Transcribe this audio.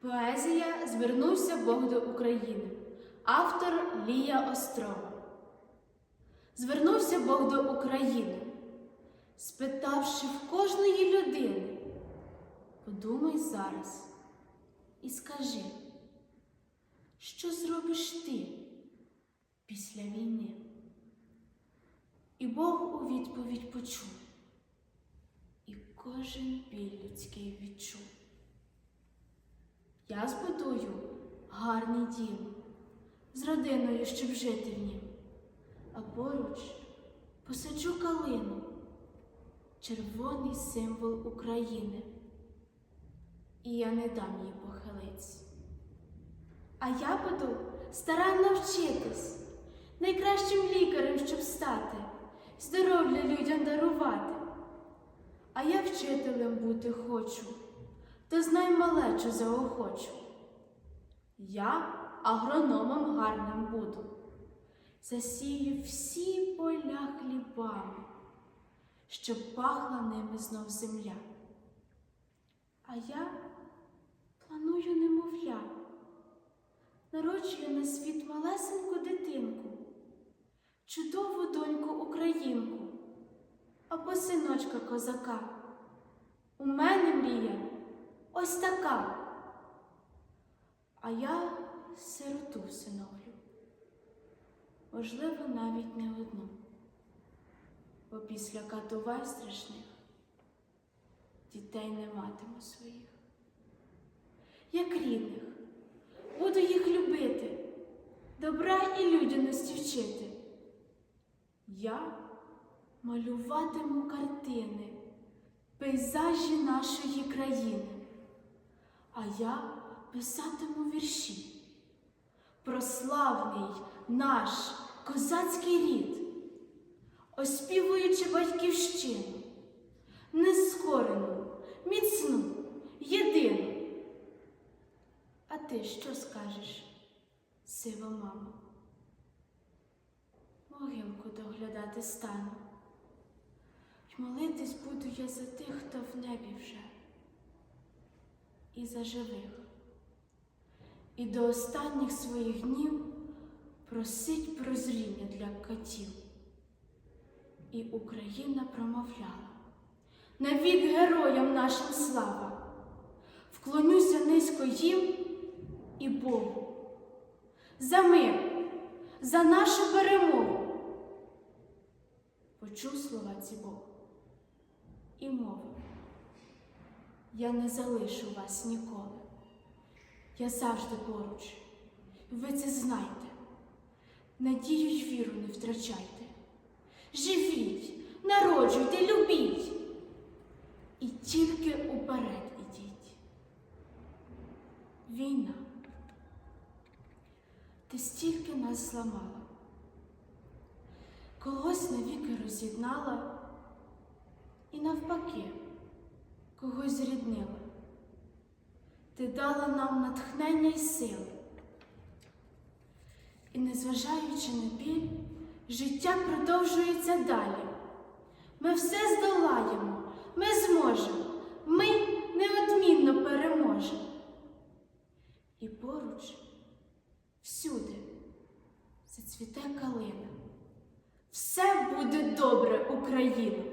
Поезія Звернувся Бог до України. Автор Лія Острова. Звернувся Бог до України, спитавши в кожної людини. Подумай зараз і скажи, що зробиш ти після війни? І Бог у відповідь почув, і кожен біль людський відчув. Я збудую гарний дім з родиною, щоб жити в нім, а поруч посаджу калину, червоний символ України. І я не дам їй похилиться. А я буду старанно вчитись, найкращим лікарем, щоб стати, здоров'я людям дарувати. А я вчителем бути хочу, то знай малечу заохочу. Я агрономом гарним буду, засію всі поля хлібами, щоб пахла ними знов земля. А я планую немовля, народжую на світ малесеньку дитинку, чудову доньку українку або синочка козака. У мене мрія ось така. А я сироту всиновлю. Можливо, навіть не одну. Бо після катувань страшних дітей не матиму своїх. Як рідних, буду їх любити, добра і людяності вчити. Я малюватиму картини, пейзажі нашої країни, а я писатиму вірші про славний наш козацький рід, оспівуючи батьківщину, нескорену, міцну, єдину. А ти що скажеш, сива мамо? Могилку доглядати стану. й молитись буду я за тих, хто в небі вже, і за живих. І до останніх своїх днів просить прозріння для котів. І Україна промовляла навік героям нашим слава, вклонюся низько їм і Богу. За мир, за нашу перемогу. Почув слова ці Бог і мовив, я не залишу вас ніколи. Я завжди поруч. Ви це знайте. Надію й віру не втрачайте. Живіть, народжуйте, любіть. І тільки уперед ідіть. Війна. Ти стільки нас зламала, когось навіки роз'єднала і навпаки зріднила. Ти дала нам натхнення й сили. І, незважаючи на біль, життя продовжується далі. Ми все здолаємо, ми зможемо, ми неодмінно переможемо. І поруч, всюди, зацвіте калина. Все буде добре, Україна!